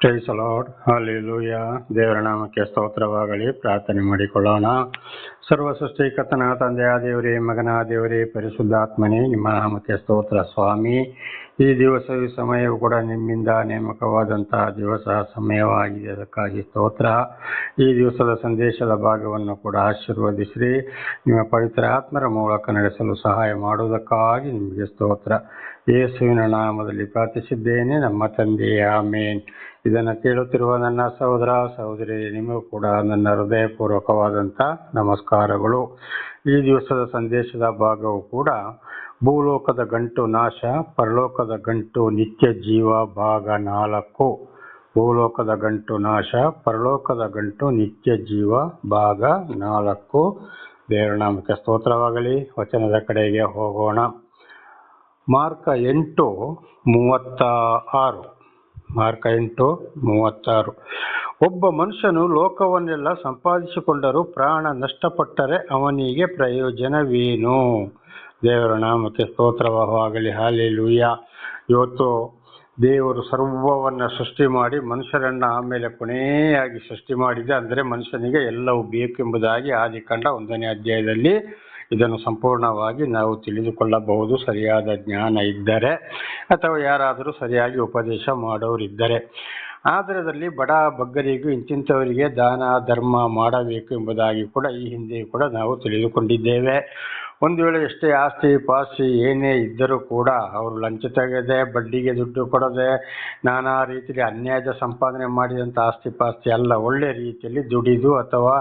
Price ಅಲ್ಲಿ ಲೂಯ ದೇವರ ನಾಮಕ್ಕೆ ಸ್ತೋತ್ರವಾಗಲಿ. ಪ್ರಾರ್ಥನೆ ಮಾಡಿಕೊಳ್ಳೋಣ. ಸರ್ವ ಸೃಷ್ಟಿಕರ್ತನ ತಂದೆಯ ದೇವರೇ, ಮಗನ ದೇವರೇ, ಪರಿಶುದ್ಧಾತ್ಮನೇ, ನಿಮ್ಮ ನಾಮಕ್ಕೆ ಸ್ತೋತ್ರ ಸ್ವಾಮಿ. ಈ ದಿವಸ ಈ ಸಮಯವು ಕೂಡ ನಿಮ್ಮಿಂದ ನೇಮಕವಾದಂತಹ ದಿವಸ, ಸಮಯವಾಗಿದೆ. ಅದಕ್ಕಾಗಿ ಸ್ತೋತ್ರ. ಈ ದಿವಸದ ಸಂದೇಶದ ಭಾಗವನ್ನು ಕೂಡ ಆಶೀರ್ವದಿಸಿರಿ. ನಿಮ್ಮ ಪವಿತ್ರ ಆತ್ಮರ ಮೂಲಕ ನಡೆಸಲು ಸಹಾಯ ಮಾಡುವುದಕ್ಕಾಗಿ ನಿಮಗೆ ಸ್ತೋತ್ರ. ಯೇಸುವಿನ ನಾಮದಲ್ಲಿ ಪ್ರಾರ್ಥಿಸಿದ್ದೇನೆ. ನಮ್ಮ ತಂದೆಯ, ಆಮೇನ್. ಇದನ್ನು ಕೇಳುತ್ತಿರುವ ನನ್ನ ಸಹೋದರ, ಸಹೋದರಿ, ನಿಮಗೂ ಕೂಡ ನನ್ನ ಹೃದಯಪೂರ್ವಕವಾದಂಥ ನಮಸ್ಕಾರಗಳು. ಈ ದಿವಸದ ಸಂದೇಶದ ಭಾಗವು ಕೂಡ ಭೂಲೋಕದ ಗಂಟು ನಾಶ, ಪರಲೋಕದ ಗಂಟು ನಿತ್ಯ ಜೀವ ಭಾಗ ನಾಲ್ಕು. ಭೂಲೋಕದ ಗಂಟು ನಾಶ, ಪರಲೋಕದ ಗಂಟು ನಿತ್ಯ ಜೀವ ಭಾಗ ನಾಲ್ಕು. ದೇವರ ನಾಮಕ್ಕೆ ಸ್ತೋತ್ರವಾಗಲಿ. ವಚನದ ಕಡೆಗೆ ಹೋಗೋಣ. ಮಾರ್ಕ ಎಂಟು, ಮೂವತ್ತ ಆರು. ಮಾರ್ಕ ಎಂಟು, ಮೂವತ್ತಾರು. ಒಬ್ಬ ಮನುಷ್ಯನು ಲೋಕವನ್ನೆಲ್ಲ ಸಂಪಾದಿಸಿಕೊಂಡರೂ ಪ್ರಾಣ ನಷ್ಟಪಟ್ಟರೆ ಅವನಿಗೆ ಪ್ರಯೋಜನವೇನು? ದೇವರ ನಾಮಕ್ಕೆ ಸ್ತೋತ್ರವಾಗಲಿ ಹಾಲೆಲೂಯ. ಇವತ್ತು ದೇವರು ಸರ್ವವನ್ನು ಸೃಷ್ಟಿ ಮಾಡಿ ಮನುಷ್ಯರನ್ನ ಆಮೇಲೆ ಕೊನೆಯಾಗಿ ಸೃಷ್ಟಿ ಮಾಡಿದೆ. ಅಂದರೆ ಮನುಷ್ಯನಿಗೆ ಎಲ್ಲವೂ ಬೇಕೆಂಬುದಾಗಿ ಆದಿಕಂಡ ಒಂದನೇ ಅಧ್ಯಾಯದಲ್ಲಿ ಇದನ್ನು ಸಂಪೂರ್ಣವಾಗಿ ನಾವು ತಿಳಿದುಕೊಳ್ಳಬಹುದು. ಸರಿಯಾದ ಜ್ಞಾನ ಇದ್ದರೆ ಅಥವಾ ಯಾರಾದರೂ ಸರಿಯಾಗಿ ಉಪದೇಶ ಮಾಡೋರಿದ್ದರೆ. ಆದರೆ ಅದರಲ್ಲಿ ಬಡ ಬಗ್ಗರಿಗೂ ಇಂತಿಂಥವರಿಗೆ ದಾನ, ಧರ್ಮ ಮಾಡಬೇಕು ಎಂಬುದಾಗಿ ಕೂಡ ಈ ಹಿಂದೆ ಕೂಡ ನಾವು ತಿಳಿದುಕೊಂಡಿದ್ದೇವೆ. ಒಂದು ವೇಳೆ ಎಷ್ಟೇ ಆಸ್ತಿ, ಪಾಸ್ತಿ ಏನೇ ಇದ್ದರೂ ಕೂಡ ಅವರು ಲಂಚ ತೆಗೆದೆ, ಬಡ್ಡಿಗೆ ದುಡ್ಡು ಕೊಡದೆ ನಾನಾ ರೀತಿಯಲ್ಲಿ ಅನ್ಯಾಯದ ಸಂಪಾದನೆ ಮಾಡಿದಂಥ ಆಸ್ತಿ, ಪಾಸ್ತಿ ಅಲ್ಲ ಒಳ್ಳೆ ರೀತಿಯಲ್ಲಿ ದುಡಿದು ಅಥವಾ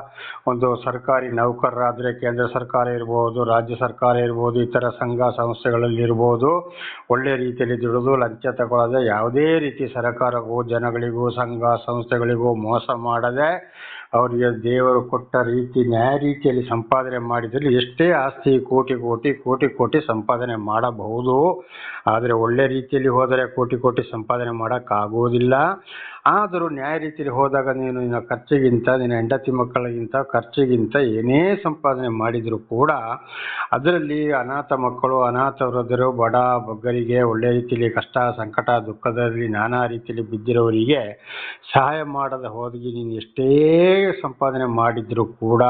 ಒಂದು ಸರ್ಕಾರಿ ನೌಕರರಾದರೆ ಕೇಂದ್ರ ಸರ್ಕಾರ ಇರ್ಬೋದು, ರಾಜ್ಯ ಸರ್ಕಾರ ಇರ್ಬೋದು, ಇತರ ಸಂಘ ಸಂಸ್ಥೆಗಳಲ್ಲಿ ಇರ್ಬೋದು, ಒಳ್ಳೆ ರೀತಿಯಲ್ಲಿ ದುಡಿದು ಲಂಚ ತಗೊಳ್ಳದೆ ಯಾವುದೇ ರೀತಿ ಸರ್ಕಾರಕ್ಕೂ ಜನಗಳಿಗೂ, ಸಂಘ ಸಂಸ್ಥೆಗಳಿಗೂ ಮೋಸ ಮಾಡದೆ ಅವರಿಗೆ ದೇವರು ಕೊಟ್ಟ ರೀತಿ, ನ್ಯಾಯ ರೀತಿಯಲ್ಲಿ ಸಂಪಾದನೆ ಮಾಡಿದಲ್ಲಿ ಎಷ್ಟೇ ಆಸ್ತಿ ಕೋಟಿ ಕೋಟಿ ಕೋಟಿ ಕೋಟಿ ಸಂಪಾದನೆ ಮಾಡಬಹುದು. ಆದರೆ ಒಳ್ಳೆ ರೀತಿಯಲ್ಲಿ ಹೋದರೆ ಕೋಟಿ ಕೋಟಿ ಸಂಪಾದನೆ ಮಾಡೋಕ್ಕಾಗುವುದಿಲ್ಲ. ಆದರೂ ನ್ಯಾಯ ರೀತಿಯಲ್ಲಿ ಹೋದಾಗ ನೀನು ನಿನ್ನ ಖರ್ಚಿಗಿಂತ, ನಿನ್ನ ಹೆಂಡತಿ ಮಕ್ಕಳಿಗಿಂತ ಖರ್ಚಿಗಿಂತ ಏನೇ ಸಂಪಾದನೆ ಮಾಡಿದರೂ ಕೂಡ ಅದರಲ್ಲಿ ಅನಾಥ ಮಕ್ಕಳು, ಅನಾಥ ವೃದ್ಧರು, ಬಡ ಬಗ್ಗರಿಗೆ, ಒಳ್ಳೆ ರೀತಿಯಲ್ಲಿ ಕಷ್ಟ, ಸಂಕಟ, ದುಃಖದಲ್ಲಿ ನಾನಾ ರೀತಿಯಲ್ಲಿ ಬಿದ್ದಿರೋರಿಗೆ ಸಹಾಯ ಮಾಡದ ಹೋದಿಗೆ ನೀನು ಎಷ್ಟೇ ಸಂಪಾದನೆ ಮಾಡಿದರೂ ಕೂಡ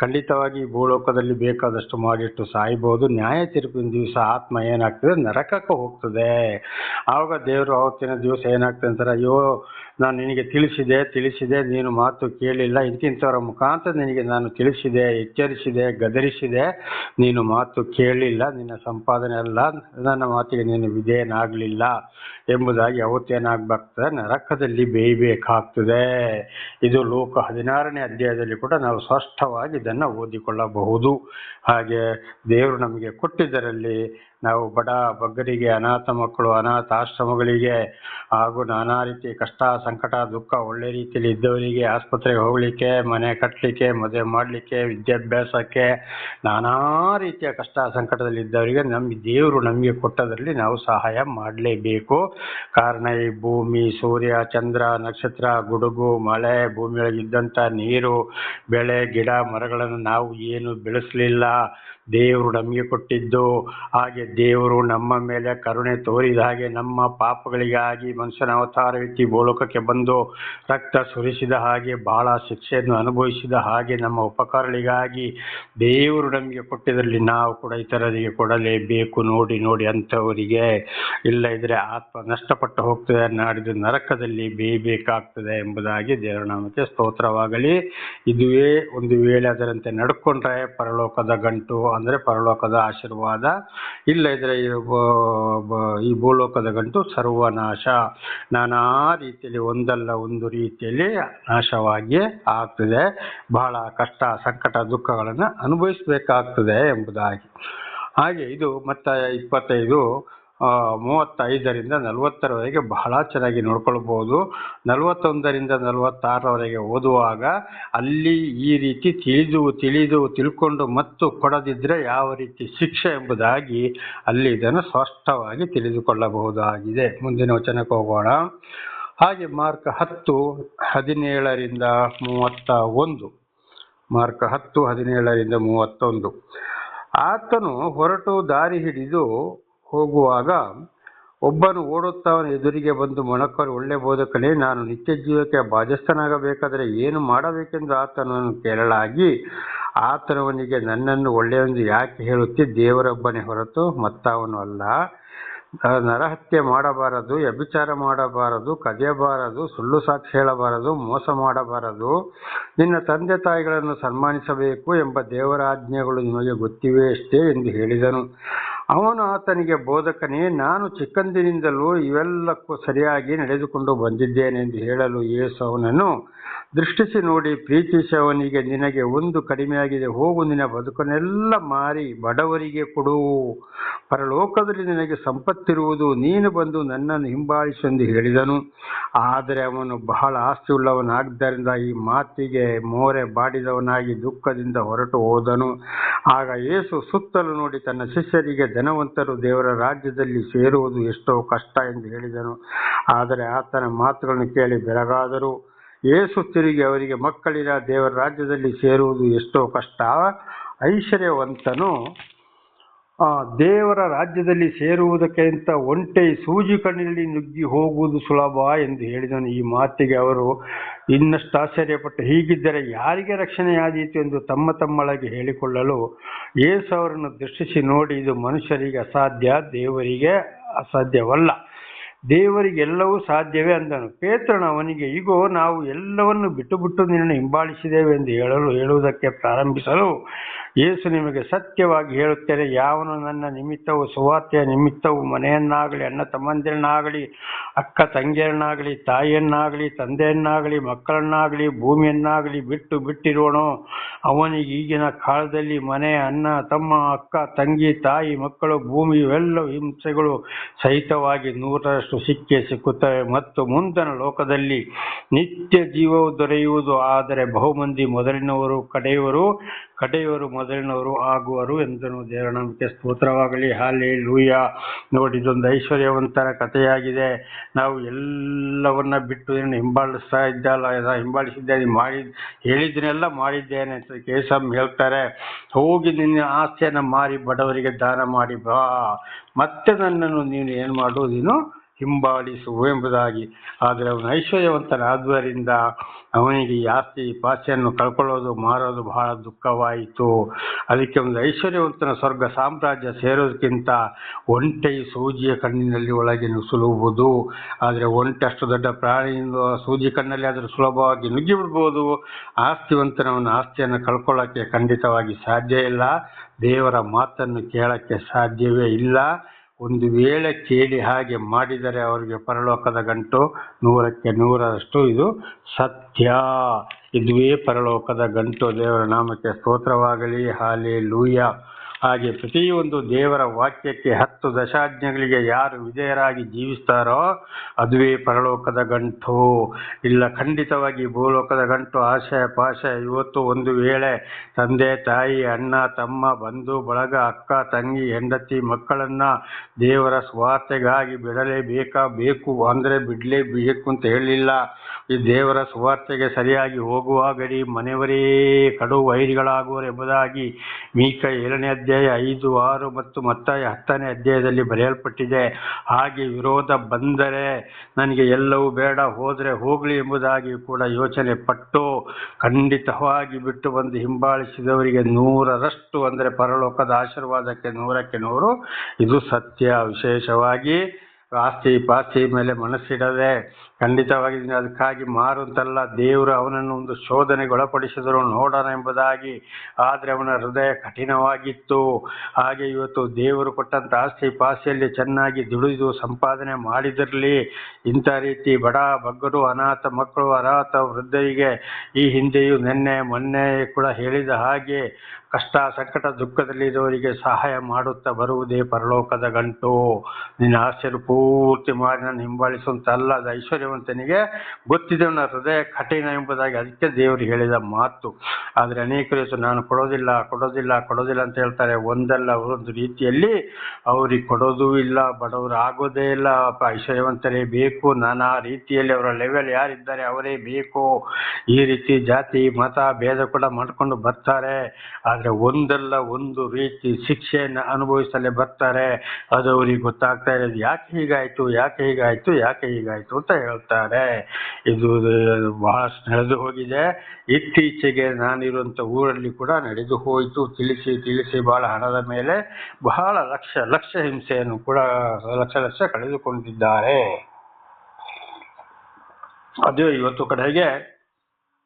ಖಂಡಿತವಾಗಿ ಭೂಲೋಕದಲ್ಲಿ ಬೇಕಾದಷ್ಟು ಮಾಡಿಟ್ಟು ಸಾಯ್ಬೋದು. ನ್ಯಾಯ ತೀರ್ಪಿನ ದಿವಸ ಆತ್ಮ ಏನಾಗ್ತದೆ? ನರಕಕ್ಕೆ ಹೋಗ್ತದೆ. ಆವಾಗ ದೇವರು ಅವತ್ತಿನ ದಿವಸ ಏನಾಗ್ತದೆ ಅಂತಾರೆ? ಅಯ್ಯೋ ನಾನು ನಿನಗೆ ತಿಳಿಸಿದೆ ತಿಳಿಸಿದೆ, ನೀನು ಮಾತು ಕೇಳಿಲ್ಲ. ಇಂತಿಂಥವರ ಮುಖಾಂತರ ನಿನಗೆ ನಾನು ತಿಳಿಸಿದೆ, ಎಚ್ಚರಿಸಿದೆ, ಗದರಿಸಿದೆ. ನೀನು ಮಾತು ಕೇಳಿಲ್ಲ, ನಿನ್ನ ಸಂಪಾದನೆ ಅಲ್ಲ, ನನ್ನ ಮಾತಿಗೆ ನೀನು ವಿಧೇಯನಾಗಲಿಲ್ಲ ಎಂಬುದಾಗಿ ಅವತ್ತೇನಾಗ್ಬಾರ್ತದೆ ನರಕದಲ್ಲಿ ಬೇಯಬೇಕಾಗ್ತದೆ. ಇದು ಲೋಕ ಹದಿನಾರನೇ ಅಧ್ಯಾಯದಲ್ಲಿ ಕೂಡ ನಾವು ಸ್ಪಷ್ಟವಾಗಿ ಇದನ್ನು ಓದಿಕೊಳ್ಳಬಹುದು. ಹಾಗೆ ದೇವರು ನಮಗೆ ಕೊಟ್ಟಿದ್ದರಲ್ಲಿ ನಾವು ಬಡ ಬಗ್ಗರಿಗೆ, ಅನಾಥ ಮಕ್ಕಳು ಅನಾಥ ಆಶ್ರಮಗಳಿಗೆ ಹಾಗೂ ನಾನಾ ರೀತಿ ಕಷ್ಟ, ಸಂಕಟ, ದುಃಖ ಒಳ್ಳೆ ರೀತಿಯಲ್ಲಿ ಇದ್ದವರಿಗೆ ಆಸ್ಪತ್ರೆಗೆ ಹೋಗಲಿಕ್ಕೆ, ಮನೆ ಕಟ್ಟಲಿಕ್ಕೆ ಮದುವೆ ಮಾಡಲಿಕ್ಕೆ, ವಿದ್ಯಾಭ್ಯಾಸಕ್ಕೆ ನಾನಾ ರೀತಿಯ ಕಷ್ಟ, ಸಂಕಟದಲ್ಲಿ ಇದ್ದವರಿಗೆ ನಮ್ಮ ದೇವರು ನಮಗೆ ಕೊಟ್ಟದರಲ್ಲಿ ನಾವು ಸಹಾಯ ಮಾಡಲೇಬೇಕು. ಕಾರಣ ಈ ಭೂಮಿ, ಸೂರ್ಯ, ಚಂದ್ರ, ನಕ್ಷತ್ರ, ಗುಡುಗು, ಮಳೆ, ಭೂಮಿಯೊಳಗಿದ್ದಂಥ ನೀರು, ಬೆಳೆ, ಗಿಡ, ಮರಗಳನ್ನು ನಾವು ಏನು ಬೆಳೆಸಲಿಲ್ಲ. ದೇವರು ನಮಗೆ ಕೊಟ್ಟಿದ್ದು. ಹಾಗೆ ದೇವರು ನಮ್ಮ ಮೇಲೆ ಕರುಣೆ ತೋರಿದ ಹಾಗೆ ನಮ್ಮ ಪಾಪಗಳಿಗಾಗಿ ಮನುಷ್ಯನ ಅವತಾರ ವ್ಯಕ್ತಿ ಭೂಲೋಕಕ್ಕೆ ಬಂದು ರಕ್ತ ಸುರಿಸಿದ ಹಾಗೆ ಬಹಳ ಶಿಕ್ಷೆಯನ್ನು ಅನುಭವಿಸಿದ ಹಾಗೆ ನಮ್ಮ ಉಪಕಾರಗಳಿಗಾಗಿ ದೇವರು ನಮಗೆ ಕೊಟ್ಟಿದ್ರಲ್ಲಿ ನಾವು ಕೂಡ ಇತರರಿಗೆ ಕೊಡಲೇಬೇಕು ನೋಡಿ ನೋಡಿ ಅಂಥವರಿಗೆ. ಇಲ್ಲ ಇದ್ರೆ ಆತ್ಮ ನಷ್ಟಪಟ್ಟು ಹೋಗ್ತದೆ ನಾಡಿದ ನರಕದಲ್ಲಿ ಬೇಯಬೇಕಾಗ್ತದೆ ಎಂಬುದಾಗಿ ದೇವರ ನಾಮಕ್ಕೆ ಸ್ತೋತ್ರವಾಗಲಿ. ಇದುವೇ ಒಂದು ವೇಳೆ ಅದರಂತೆ ನಡ್ಕೊಂಡ್ರೆ ಪರಲೋಕದ ಗಂಟು ಅಂದರೆ ಪರಲೋಕದ ಆಶೀರ್ವಾದ. ಇಲ್ಲ ಇದ್ರೆ ಈ ಭೂಲೋಕದ ಗಂಟು ಸರ್ವನಾಶ. ನಾನಾ ರೀತಿಯಲ್ಲಿ ಒಂದಲ್ಲ ಒಂದು ರೀತಿಯಲ್ಲಿ ನಾಶವಾಗಿ ಆಗ್ತದೆ. ಬಹಳ ಕಷ್ಟ, ಸಂಕಟ, ದುಃಖಗಳನ್ನು ಅನುಭವಿಸಬೇಕಾಗ್ತದೆ ಎಂಬುದಾಗಿ. ಹಾಗೆ ಇದು ಮತ್ತೆ ಇಪ್ಪತ್ತೈದು ಮೂವತ್ತೈದರಿಂದ ನಲವತ್ತರವರೆಗೆ ಬಹಳ ಚೆನ್ನಾಗಿ ನೋಡ್ಕೊಳ್ಬೋದು. ನಲವತ್ತೊಂದರಿಂದ ನಲವತ್ತಾರರವರೆಗೆ ಓದುವಾಗ ಅಲ್ಲಿ ಈ ರೀತಿ ತಿಳಿದು ತಿಳಿದು, ತಿಳ್ಕೊಂಡು ಮತ್ತು ಕೊಡದಿದ್ದರೆ ಯಾವ ರೀತಿ ಶಿಕ್ಷೆ ಎಂಬುದಾಗಿ ಅಲ್ಲಿ ಇದನ್ನು ಸ್ಪಷ್ಟವಾಗಿ ತಿಳಿದುಕೊಳ್ಳಬಹುದಾಗಿದೆ. ಮುಂದಿನ ವಚನಕ್ಕೆ ಹೋಗೋಣ. ಹಾಗೆ ಮಾರ್ಕ್ ಹತ್ತು, ಹದಿನೇಳರಿಂದ ಮೂವತ್ತ ಒಂದು ಮಾರ್ಕ್ ಹತ್ತು, ಹದಿನೇಳರಿಂದ ಮೂವತ್ತೊಂದು. ಆತನು ಹೊರಟು ದಾರಿ ಹಿಡಿದು ಹೋಗುವಾಗ ಒಬ್ಬನು ಓಡುತ್ತಾ ಅವನ ಎದುರಿಗೆ ಬಂದು ಮೊಣಕರು, ಒಳ್ಳೆ ಬೋಧಕನೇ, ನಾನು ನಿತ್ಯ ಜೀವಕ್ಕೆ ಬಾಧ್ಯಸ್ಥನಾಗಬೇಕಾದರೆ ಏನು ಮಾಡಬೇಕೆಂದು ಆತನನ್ನು ಕೇಳಲಾಗಿ ಆತನವನಿಗೆ ನನ್ನನ್ನು ಒಳ್ಳೆಯವೆಂದು ಯಾಕೆ ಹೇಳುತ್ತಿ ದೇವರೊಬ್ಬನೇ ಹೊರತು ಮತ್ತವನು ಅಲ್ಲ. ನರಹತ್ಯೆ ಮಾಡಬಾರದು, ವ್ಯಭಿಚಾರ ಮಾಡಬಾರದು, ಕದಿಯಬಾರದು, ಸುಳ್ಳು ಸಾಕ್ಷಿ ಹೇಳಬಾರದು, ಮೋಸ ಮಾಡಬಾರದು. ನಿನ್ನ ತಂದೆ ತಾಯಿಗಳನ್ನು ಸನ್ಮಾನಿಸಬೇಕು ಎಂಬ ದೇವರ ಆಜ್ಞೆಗಳು ನಿಮಗೆ ಗೊತ್ತಿವೆ ಅಷ್ಟೇ ಎಂದು ಹೇಳಿದನು. ಅವನು ಆತನಿಗೆ ಬೋಧಕನೇ ನಾನು ಚಿಕ್ಕಂದಿನಿಂದಲೂ ಇವೆಲ್ಲಕ್ಕೂ ಸರಿಯಾಗಿ ನಡೆದುಕೊಂಡು ಬಂದಿದ್ದೇನೆ ಎಂದು ಹೇಳಲು ಯೇಸು ಅವನನ್ನು ದೃಷ್ಟಿಸಿ ನೋಡಿ, ಪ್ರೀತಿಸವನಿಗೆ ನಿನಗೆ ಒಂದು ಕಡಿಮೆಯಾಗಿದೆ, ಹೋಗು, ನಿನ್ನ ಬದುಕನ್ನೆಲ್ಲ ಮಾರಿ, ಬಡವರಿಗೆ ಕೊಡು. ಪರಲೋಕದಲ್ಲಿ ನಿನಗೆ ಸಂಪತ್ತಿರುವುದು, ನೀನು ಬಂದು ನನ್ನನ್ನು ಹಿಂಬಾಲಿಸು ಎಂದು ಹೇಳಿದನು. ಆದರೆ ಅವನು ಬಹಳ ಆಸ್ತಿಯುಳ್ಳವನಾದ್ದರಿಂದ ಈ ಮಾತಿಗೆ ಮೋರೆ ಬಾಡಿದವನಾಗಿ ದುಃಖದಿಂದ ಹೊರಟು ಹೋದನು. ಆಗ ಯೇಸು ಸುತ್ತಲೂ ನೋಡಿ, ತನ್ನ ಶಿಷ್ಯರಿಗೆ ಧನವಂತರು ದೇವರ ರಾಜ್ಯದಲ್ಲಿ ಸೇರುವುದು ಎಷ್ಟೋ ಕಷ್ಟ ಎಂದು ಹೇಳಿದನು. ಆದರೆ ಆತನ ಮಾತುಗಳನ್ನು ಕೇಳಿ ಬೆರಗಾದರು ಯೇಸು ತಿರುಗಿ ಅವರಿಗೆ ಮಕ್ಕಳಿರ ದೇವರ ರಾಜ್ಯದಲ್ಲಿ ಸೇರುವುದು ಎಷ್ಟೋ ಕಷ್ಟ. ಐಶ್ವರ್ಯವಂತನು ದೇವರ ರಾಜ್ಯದಲ್ಲಿ ಸೇರುವುದಕ್ಕಿಂತ ಒಂಟೆ ಸೂಜಿ ಕಣ್ಣಿನಲ್ಲಿ ನುಗ್ಗಿ ಹೋಗುವುದು ಸುಲಭ ಎಂದು ಹೇಳಿದನು. ಈ ಮಾತಿಗೆ ಅವರು ಇನ್ನಷ್ಟು ಆಶ್ಚರ್ಯಪಟ್ಟು, ಹೀಗಿದ್ದರೆ ಯಾರಿಗೆ ರಕ್ಷಣೆಯಾದೀತು ಎಂದು ತಮ್ಮ ತಮ್ಮೊಳಗೆ ಹೇಳಿಕೊಳ್ಳಲು ಏಸು ಅವರನ್ನು ದೃಷ್ಟಿಸಿ ನೋಡಿ, ಇದು ಮನುಷ್ಯರಿಗೆ ಅಸಾಧ್ಯ, ದೇವರಿಗೆ ಅಸಾಧ್ಯವಲ್ಲ. ದೇವರಿಗೆ ಎಲ್ಲವೂ ಸಾಧ್ಯವೇ ಅಂದನು. ಪೇತ್ರನು ಅವನಿಗೆ, ಇಗೋ, ನಾವು ಎಲ್ಲವನ್ನು ಬಿಟ್ಟು ಬಿಟ್ಟು ನಿನ್ನನ್ನು ಹಿಂಬಾಲಿಸಿದ್ದೇವೆ ಎಂದು ಹೇಳಲು, ಹೇಳುವುದಕ್ಕೆ ಪ್ರಾರಂಭಿಸಲು ಯೇಸು ನಿಮಗೆ ಸತ್ಯವಾಗಿ ಹೇಳುತ್ತೇನೆ, ಯಾವನು ನನ್ನ ನಿಮಿತ್ತವು ಸುವಾರ್ತೆಯ ನಿಮಿತ್ತವು ಮನೆಯನ್ನಾಗಲಿ, ಅಣ್ಣ ತಮ್ಮಂದಿರನ್ನಾಗಲಿ, ಅಕ್ಕ ತಂಗಿಯರನ್ನಾಗಲಿ, ತಾಯಿಯನ್ನಾಗಲಿ, ತಂದೆಯನ್ನಾಗಲಿ, ಮಕ್ಕಳನ್ನಾಗಲಿ, ಭೂಮಿಯನ್ನಾಗಲಿ ಬಿಟ್ಟು ಬಿಟ್ಟಿರೋಣೋ ಅವನಿಗೆ ಈಗಿನ ಕಾಲದಲ್ಲಿ ಮನೆ, ಅಣ್ಣ, ತಮ್ಮ, ಅಕ್ಕ, ತಂಗಿ, ತಾಯಿ, ಮಕ್ಕಳು, ಭೂಮಿ ಇವೆಲ್ಲ ಹಿಂಸೆಗಳು ಸಹಿತವಾಗಿ ನೂರರಷ್ಟು ಸಿಕ್ಕೇ ಸಿಕ್ಕುತ್ತವೆ. ಮತ್ತು ಮುಂದಿನ ಲೋಕದಲ್ಲಿ ನಿತ್ಯ ಜೀವವು ದೊರೆಯುವುದು, ಆದರೆ ಬಹುಮಂದಿ ಮೊದಲಿನವರು, ಕಡೆಯವರು ಕಡೆಯವರು ಮೊದಲಿನವರು ಆಗುವರು ಎಂದನು ದೇವರ ನಂಬಿಕೆ. ಸ್ತೋತ್ರವಾಗಲಿ ಹಾಲಿ ಲೂಯ ನೋಡಿ, ಇದೊಂದು ಐಶ್ವರ್ಯವಂತರ ಕಥೆಯಾಗಿದೆ. ನಾವು ಎಲ್ಲವನ್ನ ಬಿಟ್ಟು ಏನು ಹಿಂಬಾಲಿಸ್ತಾ ಇದ್ದಲ್ಲ ಹಿಂಬಾಲಿಸಿದ್ದೇನೆ, ಮಾಡಿ, ಹೇಳಿದ್ದನ್ನೆಲ್ಲ ಮಾಡಿದ್ದೇನೆ ಅಂತ ಕೇಸಮ್ ಹೇಳ್ತಾರೆ. ಹೋಗಿ ನಿನ್ನ ಆಸ್ತಿಯನ್ನು ಮಾರಿ, ಬಡವರಿಗೆ ದಾನ ಮಾಡಿ ಬಾ. ಮತ್ತೆ ನನ್ನನ್ನು ನೀನು ಏನು ಮಾಡು ಹಿಂಬಾಲಿಸು ಎಂಬುದಾಗಿ ಆದರೆ ಅವನು ಐಶ್ವರ್ಯವಂತನಾದ್ದರಿಂದ ಅವನಿಗೆ ಈ ಆಸ್ತಿ ಪಾಸ್ತಿಯನ್ನು ಕಳ್ಕೊಳ್ಳೋದು, ಮಾರೋದು ಬಹಳ ದುಃಖವಾಯಿತು. ಅದಕ್ಕೆ ಒಂದು ಐಶ್ವರ್ಯವಂತನ ಸ್ವರ್ಗ ಸಾಮ್ರಾಜ್ಯ ಸೇರೋದಕ್ಕಿಂತ ಒಂಟೆ ಸೂಜಿಯ ಕಣ್ಣಿನಲ್ಲಿ ಒಳಗೆ ನುಸುಳುವುದು. ಆದರೆ ಒಂಟೆ ಅಷ್ಟು ದೊಡ್ಡ ಪ್ರಾಣಿಯಿಂದ ಸೂಜಿ ಕಣ್ಣಲ್ಲಿ ಆದರೂ ಸುಲಭವಾಗಿ ನುಗ್ಗಿಬಿಡ್ಬೋದು. ಆಸ್ತಿವಂತನವನ ಆಸ್ತಿಯನ್ನು ಕಳ್ಕೊಳ್ಳೋಕ್ಕೆ ಖಂಡಿತವಾಗಿ ಸಾಧ್ಯ ಇಲ್ಲ. ದೇವರ ಮಾತನ್ನು ಕೇಳಕ್ಕೆ ಸಾಧ್ಯವೇ ಇಲ್ಲ. ಒಂದು ವೇಳೆ ಕೇಳಿ ಹಾಗೆ ಮಾಡಿದರೆ ಅವರಿಗೆ ಪರಲೋಕದ ಗಂಟು ನೂರಕ್ಕೆ ನೂರರಷ್ಟು ಇದು ಸತ್ಯ. ಇದುವೇ ಪರಲೋಕದ ಗಂಟು. ದೇವರ ನಾಮಕ್ಕೆ ಸ್ತೋತ್ರವಾಗಲಿ. ಹಾಲೆ ಲೂಯ ಹಾಗೆ ಪ್ರತಿಯೊಂದು ದೇವರ ವಾಕ್ಯಕ್ಕೆ ಹತ್ತು ದಶಾಜ್ಞೆಗಳಿಗೆ ಯಾರು ವಿಧೇಯರಾಗಿ ಜೀವಿಸ್ತಾರೋ ಅದುವೇ ಪರಲೋಕದ ಗಂಟು. ಇಲ್ಲ, ಖಂಡಿತವಾಗಿ ಭೂಲೋಕದ ಗಂಟು. ಆಶಯ, ಪಾಶಯ, ಇವತ್ತು ಒಂದು ವೇಳೆ ತಂದೆ, ತಾಯಿ, ಅಣ್ಣ, ತಮ್ಮ, ಬಂಧು, ಬಳಗ, ಅಕ್ಕ, ತಂಗಿ, ಹೆಂಡತಿ, ಮಕ್ಕಳನ್ನ ದೇವರ ಸ್ವಾರ್ಥೆಗಾಗಿ ಬಿಡಲೇಬೇಕಾ? ಬೇಕು ಅಂದರೆ ಬಿಡಲೇಬೇಕು ಅಂತ ಹೇಳಿಲ್ಲ. ಈ ದೇವರ ಸುವಾರ್ತೆಗೆ ಸರಿಯಾಗಿ ಹೋಗುವಾಗಲಿ ಮನೆಯವರೇ ಕಡು ವೈರಿಗಳಾಗುವರು ಎಂಬುದಾಗಿ ಮೀಕ ಏಳನೇ ಅಧ್ಯಾಯ ಐದು, ಆರು ಮತ್ತು ಮತ್ತಾಯ ಹತ್ತನೇ ಅಧ್ಯಾಯದಲ್ಲಿ ಬರೆಯಲ್ಪಟ್ಟಿದೆ. ಹಾಗೆ ವಿರೋಧ ಬಂದರೆ ನನಗೆ ಎಲ್ಲವೂ ಬೇಡ, ಹೋದರೆ ಹೋಗಲಿ ಎಂಬುದಾಗಿ ಕೂಡ ಯೋಚನೆ ಪಟ್ಟು ಖಂಡಿತವಾಗಿ ಬಿಟ್ಟು ಬಂದು ಹಿಂಬಾಲಿಸಿದವರಿಗೆ ನೂರರಷ್ಟು ಅಂದರೆ ಪರಲೋಕದ ಆಶೀರ್ವಾದಕ್ಕೆ ನೂರಕ್ಕೆ ನೂರು. ಇದು ಸತ್ಯ ವಿಶೇಷವಾಗಿ ಆಸ್ತಿ ಪಾಸ್ತಿ ಮೇಲೆ ಮನಸ್ಸಿಡದೆ ಖಂಡಿತವಾಗಿ ಅದಕ್ಕಾಗಿ ಮಾರುಂತಲ್ಲ ದೇವರು ಅವನನ್ನು ಒಂದು ಶೋಧನೆಗೆ ಒಳಪಡಿಸಿದರು ನೋಡೋಣ ಎಂಬುದಾಗಿ. ಆದರೆ ಅವನ ಹೃದಯ ಕಠಿಣವಾಗಿತ್ತು. ಹಾಗೆ ಇವತ್ತು ದೇವರು ಕೊಟ್ಟಂಥ ಆಸ್ತಿ ಪಾಸ್ತಿಯಲ್ಲಿ ಚೆನ್ನಾಗಿ ದುಡಿದು ಸಂಪಾದನೆ ಮಾಡಿದಿರಲಿ ಇಂಥ ರೀತಿ ಬಡ ಬಗ್ಗರು, ಅನಾಥ ಮಕ್ಕಳು, ಅನಾಥ ವೃದ್ಧರಿಗೆ ಈ ಹಿಂದೆಯೂ ನಿನ್ನೆ ಮೊನ್ನೆ ಕೂಡ ಹೇಳಿದ ಹಾಗೆ ಕಷ್ಟ, ಸಂಕಟ ದುಃಖದಲ್ಲಿ ಇರುವವರಿಗೆ ಸಹಾಯ ಮಾಡುತ್ತಾ ಬರುವುದೇ ಪರಲೋಕದ ಗಂಟು. ನಿನ್ನ ಆಸ್ತಿಯನ್ನು ಪೂರ್ತಿ ಮಾಡಿ ನಾನು ಹಿಂಬಾಲಿಸುವಂತಲ್ಲ, ಅದು ಐಶ್ವರ್ಯವಂತನಿಗೆ ಗೊತ್ತಿದೆ ನನ್ನ ಹೃದಯ ಕಠಿಣ ಎಂಬುದಾಗಿ ಅದಕ್ಕೆ ದೇವರು ಹೇಳಿದ ಮಾತು. ಆದರೆ ಅನೇಕರು ನಾನು ಕೊಡೋದಿಲ್ಲ ಕೊಡೋದಿಲ್ಲ ಕೊಡೋದಿಲ್ಲ ಅಂತ ಹೇಳ್ತಾರೆ. ಒಂದಲ್ಲ, ಒಂದು ರೀತಿಯಲ್ಲಿ ಅವ್ರಿಗೆ ಕೊಡೋದು ಇಲ್ಲ, ಬಡವರು ಆಗೋದೇ ಇಲ್ಲ ಐಶ್ವರ್ಯವಂತರೇ ಬೇಕು. ನಾನಾ ರೀತಿಯಲ್ಲಿ ಅವರ ಲೆವೆಲ್ ಯಾರಿದ್ದಾರೆ ಅವರೇ ಬೇಕು. ಈ ರೀತಿ ಜಾತಿ, ಮತ, ಭೇದ ಕೂಡ ಮಾಡ್ಕೊಂಡು ಬರ್ತಾರೆ. ಆದರೆ ಒಂದಲ್ಲ, ಒಂದು ರೀತಿ ಶಿಕ್ಷೆಯನ್ನು ಅನುಭವಿಸಲೇ ಬರ್ತಾರೆ. ಅದು ಅವ್ರಿಗೆ ಗೊತ್ತಾಗ್ತಾ ಇರೋದು, ಯಾಕೆ ಹೀಗಾಯ್ತು ಯಾಕೆ ಹೀಗಾಯ್ತು ಯಾಕೆ ಹೀಗಾಯ್ತು ಅಂತ ಹೇಳ್ತಾರೆ ಇದು ಇದು ಬಹಳಷ್ಟು ನಡೆದು ಹೋಗಿದೆ. ಇತ್ತೀಚೆಗೆ ನಾನಿರುವಂಥ ಊರಲ್ಲಿ ಕೂಡ ನಡೆದು ಹೋಯಿತು. ತಿಳಿಸಿ ತಿಳಿಸಿ ಬಹಳ ಹಣದ ಮೇಲೆ ಬಹಳ ಲಕ್ಷ ಲಕ್ಷ ಹಿಂಸೆಯನ್ನು ಕೂಡ, ಲಕ್ಷ ಲಕ್ಷ ಕಳೆದುಕೊಂಡಿದ್ದಾರೆ. ಅದೇ ಇವತ್ತು ಕಡೆಗೆ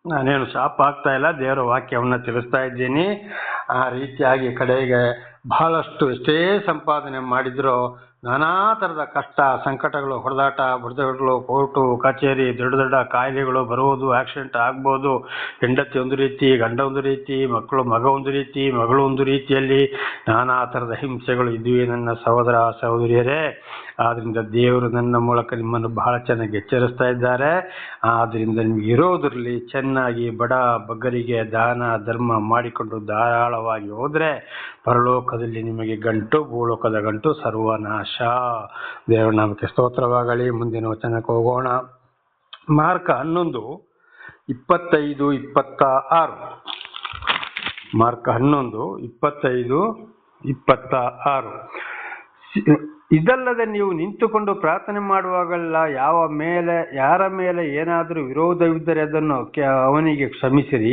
ನಾನೇನು ಶಾಪ್ ಆಗ್ತಾ ಇಲ್ಲ. ದೇವರ ವಾಕ್ಯವನ್ನು ತಿಳಿಸ್ತಾ ಇದ್ದೀನಿ. ಆ ರೀತಿಯಾಗಿ ಕಡೆಗೆ ಬಹಳಷ್ಟು ಎಷ್ಟೇ ಸಂಪಾದನೆ ಮಾಡಿದ್ರು ನಾನಾ ಥರದ ಕಷ್ಟ, ಸಂಕಟಗಳು, ಹೊಡೆದಾಟ ಬಡಿದಾಟಗಳು ಕೋರ್ಟು, ಕಚೇರಿ, ದೊಡ್ಡ ದೊಡ್ಡ ಕಾಯಿಲೆಗಳು ಬರುವುದು, ಆಕ್ಸಿಡೆಂಟ್ ಆಗ್ಬೋದು. ಹೆಂಡತಿ ಒಂದು ರೀತಿ, ಗಂಡ ಒಂದು ರೀತಿ, ಮಕ್ಕಳು ಮಗ ಒಂದು ರೀತಿ, ಮಗಳು ಒಂದು ರೀತಿಯಲ್ಲಿ ನಾನಾ ಥರದ ಹಿಂಸೆಗಳು ಇದ್ವಿ ನನ್ನ ಸಹೋದರ, ಸಹೋದರಿಯರೇ. ಆದ್ರಿಂದ ದೇವರು ನನ್ನ ಮೂಲಕ ನಿಮ್ಮನ್ನು ಬಹಳ ಚೆನ್ನಾಗಿ ಎಚ್ಚರಿಸ್ತಾ ಇದ್ದಾರೆ. ಆದ್ರಿಂದ ನಿಮ್ಗೆ ಇರೋದ್ರಲ್ಲಿ ಚೆನ್ನಾಗಿ ಬಡ ಬಗ್ಗರಿಗೆ ದಾನ, ಧರ್ಮ ಮಾಡಿಕೊಂಡು ಧಾರಾಳವಾಗಿ ಹೋದ್ರೆ ಪರಲೋಕದಲ್ಲಿ ನಿಮಗೆ ಗಂಟು, ಭೂಲೋಕದ ಗಂಟು ಸರ್ವನಾಶ. ದೇವರ ನಾಮಕ್ಕೆ ಸ್ತೋತ್ರವಾಗಲಿ. ಮುಂದಿನ ವಚನಕ್ಕೆ ಹೋಗೋಣ. ಮಾರ್ಕ ಹನ್ನೊಂದು, ಇಪ್ಪತ್ತೈದು ಇಪ್ಪತ್ತ ಆರು ಮಾರ್ಕ ಹನ್ನೊಂದು, ಇಪ್ಪತ್ತೈದು ಇಪ್ಪತ್ತ ಆರು ಇದಲ್ಲದೆ ನೀವು ನಿಂತುಕೊಂಡು ಪ್ರಾರ್ಥನೆ ಮಾಡುವಾಗಲ್ಲ, ಯಾವ ಮೇಲೆ, ಯಾರ ಮೇಲೆ ಏನಾದರೂ ವಿರೋಧವಿದ್ದರೆ ಅದನ್ನು ಅವನಿಗೆ ಕ್ಷಮಿಸಿರಿ.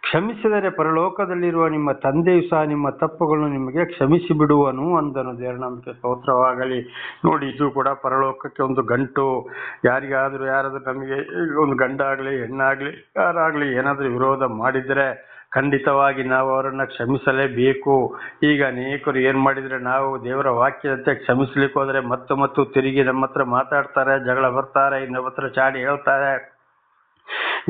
ಕ್ಷಮಿಸಿದರೆ ಪರಲೋಕದಲ್ಲಿರುವ ನಿಮ್ಮ ತಂದೆಯು ಸಹ ನಿಮ್ಮ ತಪ್ಪುಗಳನ್ನು ನಿಮಗೆ ಕ್ಷಮಿಸಿ ಬಿಡುವನು ಅಂದನು. ದೇವನಂಬಿಕೆ ಸ್ತೋತ್ರವಾಗಲಿ. ನೋಡಿ, ಇದು ಕೂಡ ಪರಲೋಕಕ್ಕೆ ಒಂದು ಗಂಟು. ಯಾರಿಗಾದರೂ ಯಾರಾದರೂ ನಮಗೆ ಒಂದು ಗಂಡಾಗಲಿ, ಹೆಣ್ಣಾಗಲಿ, ಯಾರಾಗಲಿ ಏನಾದರೂ ವಿರೋಧ ಮಾಡಿದರೆ ಖಂಡಿತವಾಗಿ ನಾವು ಅವರನ್ನು ಕ್ಷಮಿಸಲೇಬೇಕು. ಈಗ ಅನೇಕರು ಏನು ಮಾಡಿದರೆ ನಾವು ದೇವರ ವಾಕ್ಯದಂತೆ ಕ್ಷಮಿಸ್ಲಿಕ್ಕೆ ಹೋದರೆ ಮತ್ತು ಮತ್ತು ತಿರುಗಿ ನಮ್ಮ ಹತ್ರ ಮಾತಾಡ್ತಾರೆ, ಜಗಳ ಬರ್ತಾರೆ ಇನ್ನೊಬ್ಬ ಹತ್ರ ಚಾಡಿ ಹೇಳ್ತಾರೆ.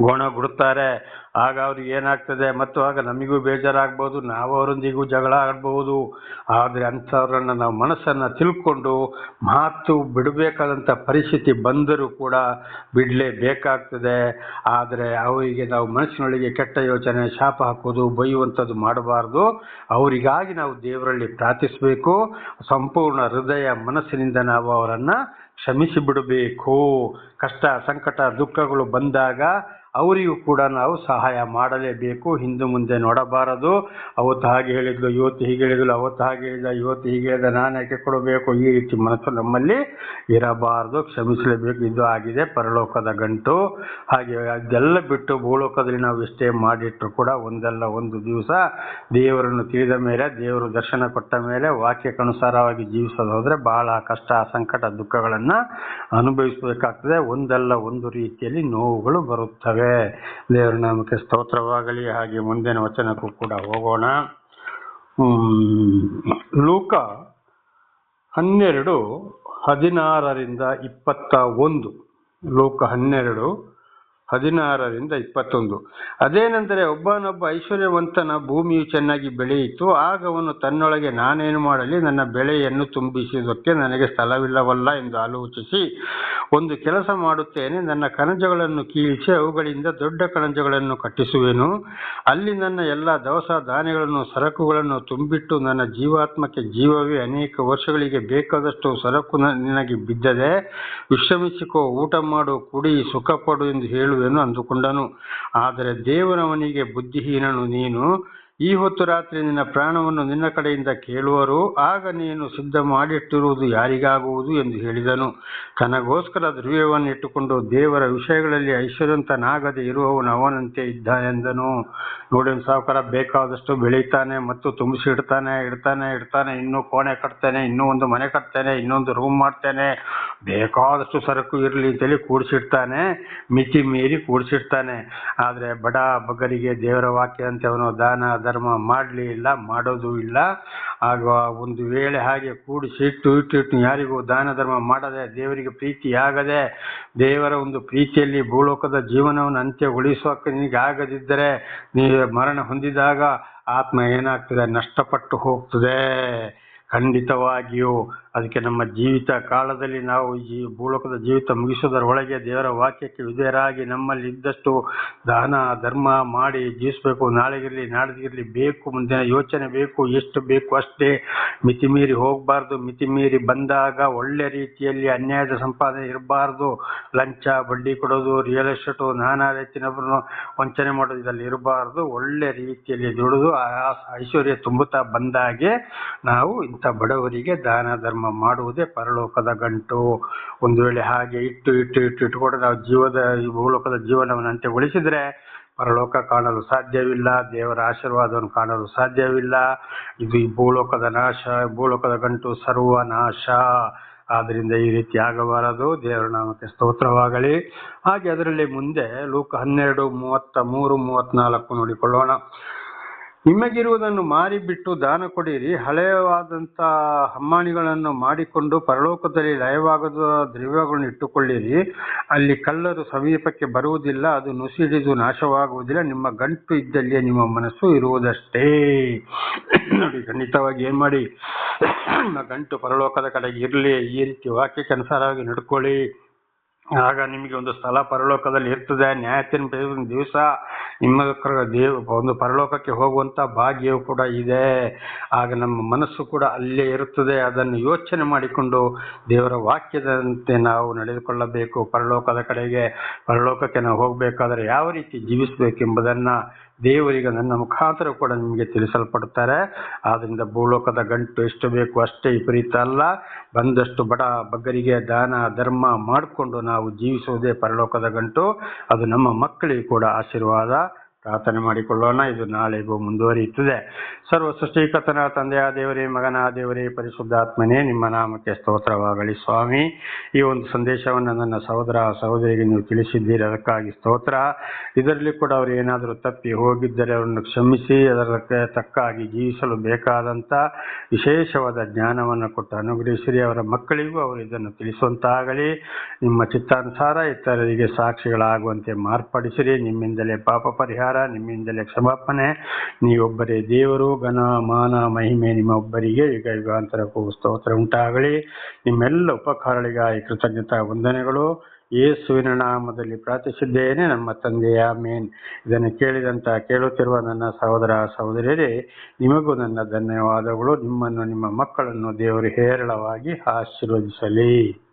ಗೋಣ ಗುಡುತ್ತಾರೆ ಆಗ ಅವ್ರಿಗೆ ಏನಾಗ್ತದೆ? ಮತ್ತು ಆಗ ನಮಗೂ ಬೇಜಾರಾಗ್ಬೋದು, ನಾವು ಅವರೊಂದಿಗೂ ಜಗಳ ಆಡ್ಬೋದು. ಆದರೆ ಅಂಥವ್ರನ್ನ ನಾವು ಮನಸ್ಸನ್ನು ತಿಳ್ಕೊಂಡು ಮಾತು ಬಿಡಬೇಕಾದಂಥ ಪರಿಸ್ಥಿತಿ ಬಂದರೂ ಕೂಡ ಬಿಡಲೇಬೇಕಾಗ್ತದೆ ಆದರೆ ಅವರಿಗೆ ನಾವು ಮನಸ್ಸಿನೊಳಗೆ ಕೆಟ್ಟ ಯೋಚನೆ, ಶಾಪ ಹಾಕೋದು, ಬೈಯುವಂಥದ್ದು ಮಾಡಬಾರ್ದು. ಅವರಿಗಾಗಿ ನಾವು ದೇವರಲ್ಲಿ ಪ್ರಾರ್ಥಿಸಬೇಕು. ಸಂಪೂರ್ಣ ಹೃದಯ, ಮನಸ್ಸಿನಿಂದ ನಾವು ಅವರನ್ನು ಕ್ಷಮಿಸಿ ಬಿಡಬೇಕು ಕಷ್ಟ ಸಂಕಟ ದುಃಖಗಳು ಬಂದಾಗ ಅವರಿಗೂ ಕೂಡ ನಾವು ಸಹಾಯ ಮಾಡಲೇಬೇಕು. ಹಿಂದೆ ಮುಂದೆ ನೋಡಬಾರದು. ಅವತ್ತು ಹಾಗೆ ಹೇಳಿದ್ಲು, ಇವತ್ತು ಹೀಗೆ ಹೇಳಿದ್ಲು, ಅವತ್ತು ಹಾಗೆ ಹೇಳಿದ ಇವತ್ತು ಹೀಗೆ ಹೇಳಿದ ನಾನು ಯಾಕೆ ಕೊಡಬೇಕು? ಈ ರೀತಿ ಮನಸ್ಸು ನಮ್ಮಲ್ಲಿ ಇರಬಾರದು. ಕ್ಷಮಿಸಲೇಬೇಕು. ಇದು ಆಗಿದೆ ಪರಲೋಕದ ಗಂಟು. ಹಾಗೆ ಅದೆಲ್ಲ ಬಿಟ್ಟು ಭೂಲೋಕದಲ್ಲಿ ನಾವು ಎಷ್ಟೇ ಮಾಡಿಟ್ಟರು ಕೂಡ ಒಂದಲ್ಲ ಒಂದು ದಿವಸ ದೇವರನ್ನು ತಿಳಿದ ಮೇಲೆ, ದೇವರು ದರ್ಶನ ಕೊಟ್ಟ ಮೇಲೆ, ವಾಕ್ಯಕ್ಕನುಸಾರವಾಗಿ ಜೀವಿಸೋದು ಹೋದರೆ ಬಹಳ ಕಷ್ಟ, ಸಂಕಟ, ದುಃಖಗಳನ್ನು ಅನುಭವಿಸಬೇಕಾಗ್ತದೆ. ಒಂದಲ್ಲ ಒಂದು ರೀತಿಯಲ್ಲಿ ನೋವುಗಳು ಬರುತ್ತವೆ. ದೇವರ ನಾಮಕ್ಕೆ ಸ್ತೋತ್ರವಾಗಲಿ, ಹಾಗೆ ಮುಂದಿನ ವಚನಕ್ಕೂ ಕೂಡ ಹೋಗೋಣ. ಲೂಕ ಹನ್ನೆರಡು ಹದಿನಾರರಿಂದ ಇಪ್ಪತ್ತ ಒಂದು. ಲೋಕ ಹನ್ನೆರಡು ಹದಿನಾರರಿಂದ ಇಪ್ಪತ್ತೊಂದು. ಅದೇನೆಂದರೆ ಒಬ್ಬನೊಬ್ಬ ಐಶ್ವರ್ಯವಂತನ ಭೂಮಿಯು ಚೆನ್ನಾಗಿ ಬೆಳೆಯಿತು. ಆಗ ಅವನು ತನ್ನೊಳಗೆ, ನಾನೇನು ಮಾಡಲಿ, ನನ್ನ ಬೆಳೆಯನ್ನು ತುಂಬಿಸುವುದಕ್ಕೆ ನನಗೆ ಸ್ಥಳವಿಲ್ಲವಲ್ಲ ಎಂದು ಆಲೋಚಿಸಿ, ಒಂದು ಕೆಲಸ ಮಾಡುತ್ತೇನೆ. ನನ್ನ ಕಣಜಗಳನ್ನು ಕೀಳಿಸಿ, ಅವುಗಳಿಂದ ದೊಡ್ಡ ಕಣಜಗಳನ್ನು ಕಟ್ಟಿಸುವೆನು. ಅಲ್ಲಿ ನನ್ನ ಎಲ್ಲ ದವಸ ಧಾನ್ಯಗಳನ್ನು, ಸರಕುಗಳನ್ನು ತುಂಬಿಟ್ಟು ನನ್ನ ಜೀವಾತ್ಮಕ್ಕೆ ಜೀವವೇ ಅನೇಕ ವರ್ಷಗಳಿಗೆ ಬೇಕಾದಷ್ಟು ಸರಕು ನನಗೆ ಬಿದ್ದದೆ, ವಿಶ್ರಮಿಸಿಕೋ, ಊಟ ಮಾಡು, ಕುಡಿ ಸುಖಪಡು ಎಂದು ಎಂದು ಹೇಳುವೆನು ಅಂದುಕೊಂಡನು. ಆದರೆ ದೇವರವನಿಗೆ ಬುದ್ಧಿಹೀನನು ನೀನು ಈ ಹೊತ್ತು ರಾತ್ರಿ ನಿನ್ನ ಪ್ರಾಣವನ್ನು ನಿನ್ನ ಕಡೆಯಿಂದ ಕೇಳುವರು. ಆಗ ನೀನು ಸಿದ್ಧ ಮಾಡಿಟ್ಟಿರುವುದು ಯಾರಿಗಾಗುವುದು ಎಂದು ಹೇಳಿದನು. ತನಗೋಸ್ಕರ ಧ್ರುವ್ಯವನ್ನಿಟ್ಟುಕೊಂಡು ದೇವರ ವಿಷಯಗಳಲ್ಲಿ ಐಶ್ವರ್ಯವಂತನಾಗದೆ ಇರುವವನು ಅವನಂತೆ ಇದ್ದ ಎಂದನು. ನೋಡಿನ ಸಾವುಕಾರ ಬೇಕಾದಷ್ಟು ಬೆಳೀತಾನೆ ಮತ್ತು ತುಂಬಿಸಿ ಇಡ್ತಾನೆ ಇಡ್ತಾನೆ ಇಡ್ತಾನೆ. ಇನ್ನೂ ಕೋಣೆ ಕಟ್ತಾನೆ, ಇನ್ನೂ ಒಂದು ಮನೆ ಕಟ್ತಾನೆ, ಇನ್ನೊಂದು ರೂಮ್ ಮಾಡ್ತಾನೆ. ಬೇಕಾದಷ್ಟು ಸರಕು ಇರಲಿ ಅಂತೇಳಿ ಕೂಡಿಸಿಡ್ತಾನೆ, ಮಿತಿ ಮೀರಿ ಕೂಡಿಸಿಡ್ತಾನೆ. ಆದರೆ ಬಡ ಬಗ್ಗರಿಗೆ ದೇವರ ವಾಕ್ಯದಂತೆ ಅವನು ದಾನ ಧರ್ಮ ಮಾಡಲಿ ಇಲ್ಲ, ಮಾಡೋದು ಇಲ್ಲ. ಆಗ ಒಂದು ವೇಳೆ ಹಾಗೆ ಕೂಡಿಸಿ ಇಟ್ಟು ಇಟ್ಟು ಇಟ್ಟು ಯಾರಿಗೂ ದಾನ ಧರ್ಮ ಮಾಡದೆ ದೇವರಿಗೆ ಪ್ರೀತಿ ಆಗದೆ ದೇವರ ಒಂದು ಪ್ರೀತಿಯಲ್ಲಿ ಭೂಲೋಕದ ಜೀವನವನ್ನು ಅಂತ್ಯಗೊಳಿಸೋಕೆ ನಿನಗೆ ಆಗದಿದ್ದರೆ ನೀವು ಮರಣ ಹೊಂದಿದಾಗ ಆತ್ಮ ಏನಾಗ್ತದೆ? ನಷ್ಟಪಟ್ಟು ಹೋಗ್ತದೆ. ಖಂಡಿತವಾಗಿಯೂ ಅದಕ್ಕೆ ನಮ್ಮ ಜೀವಿತ ಕಾಲದಲ್ಲಿ ನಾವು ಈ ಭೂಲೋಕದ ಜೀವಿತ ಮುಗಿಸೋದರ ಒಳಗೆ ದೇವರ ವಾಕ್ಯಕ್ಕೆ ವಿಧೇಯರಾಗಿ ನಮ್ಮಲ್ಲಿ ಇದ್ದಷ್ಟು ದಾನ, ಧರ್ಮ ಮಾಡಿ ಜೀವಿಸಬೇಕು. ನಾಳೆಗಿರಲಿ ನಾಡದಿರಲಿ ಬೇಕು, ಮುಂದಿನ ಯೋಚನೆ ಬೇಕು, ಎಷ್ಟು ಬೇಕು ಅಷ್ಟೇ ಮಿತಿ ಮೀರಿ ಹೋಗಬಾರ್ದು. ಮಿತಿ ಮೀರಿ ಬಂದಾಗ ಒಳ್ಳೆ ರೀತಿಯಲ್ಲಿ ಅನ್ಯಾಯದ ಸಂಪಾದನೆ ಇರಬಾರ್ದು. ಲಂಚ, ಬಡ್ಡಿ ಕೊಡೋದು ರಿಯಲ್ ಎಸ್ಟೇಟು ನಾನಾ ರೀತಿಯೊಬ್ಬರನ್ನು ವಂಚನೆ ಮಾಡೋದು ಇದರಲ್ಲಿ ಇರಬಾರ್ದು. ಒಳ್ಳೆ ರೀತಿಯಲ್ಲಿ ದುಡಿದು ಆ ಐಶ್ವರ್ಯ ತುಂಬುತ್ತಾ ಬಂದಾಗೆ ನಾವು ಇಂಥ ಬಡವರಿಗೆ ದಾನ, ಧರ್ಮ ಮಾಡುವುದೇ ಪರಲೋಕದ ಗಂಟು. ಒಂದು ವೇಳೆ ಹಾಗೆ ಇಟ್ಟು ಇಟ್ಟು ಇಟ್ಟು ಇಟ್ಟುಕೊಂಡು ನಾವು ಜೀವದ, ಈ ಭೂಲೋಕದ ಜೀವನವನ್ನು ಅಂತ್ಯಗೊಳಿಸಿದ್ರೆ ಪರಲೋಕ ಕಾಣಲು ಸಾಧ್ಯವಿಲ್ಲ, ದೇವರ ಆಶೀರ್ವಾದವನ್ನು ಕಾಣಲು ಸಾಧ್ಯವಿಲ್ಲ. ಇದು ಈ ಭೂಲೋಕದ ನಾಶ, ಭೂಲೋಕದ ಗಂಟು ಸರ್ವನಾಶ ಆದ್ದರಿಂದ ಈ ರೀತಿ ಆಗಬಾರದು. ದೇವರ ನಾಮಕ್ಕೆ ಸ್ತೋತ್ರವಾಗಲಿ. ಹಾಗೆ ಅದರಲ್ಲಿ ಮುಂದೆ ಲೂಕ ಹನ್ನೆರಡು, ಮೂವತ್ತ ಮೂರು ಮೂವತ್ನಾಲ್ಕು ನೋಡಿಕೊಳ್ಳೋಣ. ನಿಮಗಿರುವುದನ್ನು ಮಾರಿಬಿಟ್ಟು ದಾನ ಕೊಡಿರಿ. ಹಳೆಯವಾದಂಥ ಹಮ್ಮಾಣಿಗಳನ್ನು ಮಾಡಿಕೊಂಡು ಪರಲೋಕದಲ್ಲಿ ಲಯವಾಗದ ದ್ರವ್ಯಗಳನ್ನು ಇಟ್ಟುಕೊಳ್ಳಿರಿ. ಅಲ್ಲಿ ಕಳ್ಳರು ಸಮೀಪಕ್ಕೆ ಬರುವುದಿಲ್ಲ, ಅದು ನುಸಿಡಿದು ನಾಶವಾಗುವುದಿಲ್ಲ. ನಿಮ್ಮ ಗಂಟು ಇದ್ದಲ್ಲಿಯೇ ನಿಮ್ಮ ಮನಸ್ಸು ಇರುವುದಷ್ಟೇ. ನೋಡಿ, ಖಂಡಿತವಾಗಿ ಏನ್ ಮಾಡಿ? ನಿಮ್ಮ ಗಂಟು ಪರಲೋಕದ ಕಡೆಗೆ ಇರಲಿ. ಈ ರೀತಿ ವಾಕ್ಯಕ್ಕೆ ಅನುಸಾರವಾಗಿ ನಡ್ಕೊಳ್ಳಿ. ಆಗ ನಿಮಗೆ ಒಂದು ಸ್ಥಳ ಪರಲೋಕದಲ್ಲಿ ಇರ್ತದೆ. ನ್ಯಾಯ ತೀರ್ಪಿನ ದಿವಸ ನಿಮ್ಮ ದೇವ ಒಂದು ಪರಲೋಕಕ್ಕೆ ಹೋಗುವಂತ ಭಾಗ್ಯವು ಕೂಡ ಇದೆ. ಆಗ ನಮ್ಮ ಮನಸ್ಸು ಕೂಡ ಅಲ್ಲೇ ಇರುತ್ತದೆ. ಅದನ್ನು ಯೋಚನೆ ಮಾಡಿಕೊಂಡು ದೇವರ ವಾಕ್ಯದಂತೆ ನಾವು ನಡೆದುಕೊಳ್ಳಬೇಕು. ಪರಲೋಕದ ಕಡೆಗೆ, ಪರಲೋಕಕ್ಕೆ ನಾವು ಹೋಗಬೇಕಾದ್ರೆ ಯಾವ ರೀತಿ ಜೀವಿಸಬೇಕೆಂಬುದನ್ನ ದೇವರಿಗೆ ನನ್ನ ಮುಖಾಂತರ ಕೂಡ ನಿಮಗೆ ತಿಳಿಸಲ್ಪಡುತ್ತಾರೆ. ಆದ್ದರಿಂದ ಭೂಲೋಕದ ಗಂಟು ಎಷ್ಟು ಬೇಕು ಅಷ್ಟೇ ವಿಪರೀತ ಅಲ್ಲ. ಬಂದಷ್ಟು ಬಡ ಬಗ್ಗರಿಗೆ ದಾನ, ಧರ್ಮ ಮಾಡಿಕೊಂಡು ನಾವು ಜೀವಿಸುವುದೇ ಪರಲೋಕದ ಗಂಟು. ಅದು ನಮ್ಮ ಮಕ್ಕಳಿಗೆ ಕೂಡ ಆಶೀರ್ವಾದ. ಪ್ರಾರ್ಥನೆ ಮಾಡಿಕೊಳ್ಳೋಣ. ಇದು ನಾಳೆಗೂ ಮುಂದುವರಿಯುತ್ತದೆ. ಸರ್ವ ಸೃಷ್ಟಿಕರ್ತನ ತಂದೆಯ ದೇವರೇ, ಮಗನ ದೇವರೇ, ಪರಿಶುದ್ಧಾತ್ಮನೇ, ನಿಮ್ಮ ನಾಮಕ್ಕೆ ಸ್ತೋತ್ರವಾಗಲಿ ಸ್ವಾಮಿ. ಈ ಒಂದು ಸಂದೇಶವನ್ನು ನನ್ನ ಸಹೋದರ ಸಹೋದರಿಗೆ ನೀವು ತಿಳಿಸಿದ್ದೀರಿ. ಅದಕ್ಕಾಗಿ ಸ್ತೋತ್ರ. ಇದರಲ್ಲಿ ಕೂಡ ಅವರು ಏನಾದರೂ ತಪ್ಪಿ ಹೋಗಿದ್ದರೆ ಅವರನ್ನು ಕ್ಷಮಿಸಿ. ಅದಕ್ಕೆ ತಕ್ಕಾಗಿ ಜೀವಿಸಲು ಬೇಕಾದಂಥ ವಿಶೇಷವಾದ ಜ್ಞಾನವನ್ನು ಕೊಟ್ಟು ಅನುಗ್ರಹಿಸಿರಿ. ಅವರ ಮಕ್ಕಳಿಗೂ ಅವರು ಇದನ್ನು ತಿಳಿಸುವಂತಾಗಲಿ. ನಿಮ್ಮ ಚಿತ್ತಾನುಸಾರ ಇತರರಿಗೆ ಸಾಕ್ಷಿಗಳಾಗುವಂತೆ ಮಾರ್ಪಡಿಸಿರಿ. ನಿಮ್ಮಿಂದಲೇ ಪಾಪ ಪರಿಹಾರ ನಿಮ್ಮಿಂದಲೇ ಕ್ಷಮಾಪಣೆ. ನೀವೊಬ್ಬರೇ ದೇವರು, ಘನ, ಮಾನ, ಮಹಿಮೆ ನಿಮ್ಮ ಒಬ್ಬರಿಗೆ ಯುಗ ಯುಗಾಂತರಕ್ಕೂ ಸ್ತೋತ್ರ ಉಂಟಾಗಲಿ. ನಿಮ್ಮೆಲ್ಲ ಉಪಕಾರಗಳಿಗಾಗಿ ಕೃತಜ್ಞತಾ ವಂದನೆಗಳು. ಯೇಸುವಿನ ನಾಮದಲ್ಲಿ ಪ್ರಾರ್ಥಿಸಿದ್ದೇನೆ, ನಮ್ಮ ತಂದೆಯ ಮೇನ್ ಇದನ್ನು ಕೇಳಿದಂತ ಕೇಳುತ್ತಿರುವ ನನ್ನ ಸಹೋದರ ಸಹೋದರಿಯರೇ, ನಿಮಗೂ ನನ್ನ ಧನ್ಯವಾದಗಳು. ನಿಮ್ಮನ್ನು, ನಿಮ್ಮ ಮಕ್ಕಳನ್ನು ದೇವರು ಹೇರಳವಾಗಿ ಆಶೀರ್ವದಿಸಲಿ.